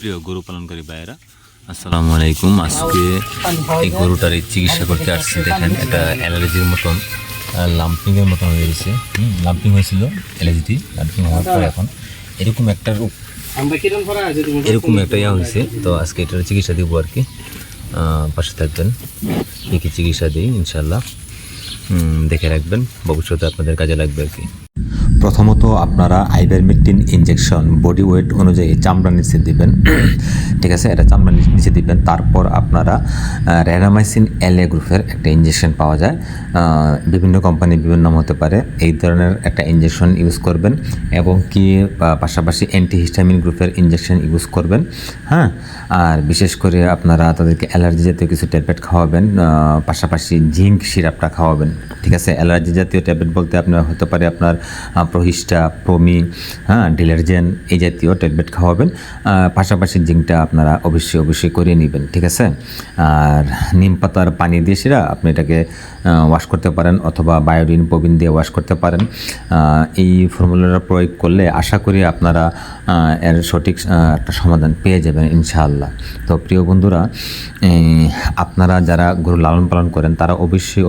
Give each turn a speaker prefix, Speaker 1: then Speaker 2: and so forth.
Speaker 1: প্রিয় গরু পালনকারী ভাইয়েরা আসসালামু আলাইকুম। আজকে এই গরুটার এই চিকিৎসা করতে আসছি দেখেন একটা অ্যালার্জির মতন লাম্পিংয়ের মতন হয়ে গেছে লাম্পিং হয়েছিল অ্যালার্জিটি লাম্পিং হওয়ার পর এখন। এরকম একটা রূপ এরকম একটা ইয়া হয়েছে তো আজকে এটার চিকিৎসা দিব আর কি। পাশে থাকবেন কী কী চিকিৎসা দিই ইনশাল্লাহ দেখে রাখবেন ভবিষ্যতে আপনাদের কাজে লাগবে আর কি। প্রথমত আপনারা আইভারমেকটিন ইঞ্জেকশন বডি ওয়েট অনুযায়ী চামড়ার নিচে দিবেন। ঠিক আছে, এটা চামড়া নিচে- দিবেন। তারপর আপনারা র্যানামাইসিন এলএ গ্রুপের একটা ইঞ্জেকশন পাওয়া যায়। বিভিন্ন কোম্পানি বিভিন্ন নাম হতে পারে। এই ধরনের একটা ইঞ্জেকশন ইউজ করবেন এবং কি পাশাপাশি অ্যান্টিহিস্টামিন গ্রুপের ইঞ্জেকশন ইউজ করবেন। হ্যাঁ আর বিশেষ করে আপনারা তাদেরকে অ্যালার্জি জাতীয় কিছু ট্যাবলেট খাওয়াবেন পাশাপাশি জিঙ্ক সিরাপটা খাওয়াবেন। ঠিক আছে অ্যালার্জি জাতীয় ট্যাবলেট বলতে আপনার হতে পারে আপনার প্রহিস্টা প্রমি হ্যাঁ ডিলারজেন এই জাতীয় ট্যাবলেট খাওয়াবেন। পাশাপাশি জিঙ্কটা আপনারা অবশ্যই অবশ্যই করিয়ে নেবেন, ঠিক আছে? আর নিম পাতার পানি দিয়ে সেরা আপনি এটাকে ওয়াশ করতে পারেন অথবা বায়োডিন, প্রবিন দিয়ে ওয়াশ করতে পারেন। এই ফর্মুলাটা প্রয়োগ করলে আশা করি আপনারা এর সঠিক একটা সমাধান পেয়ে যাবেন ইনশাআল্লাহ। তো প্রিয় বন্ধুরা আপনারা যারা গরু লালন পালন করেন তারা অবশ্যই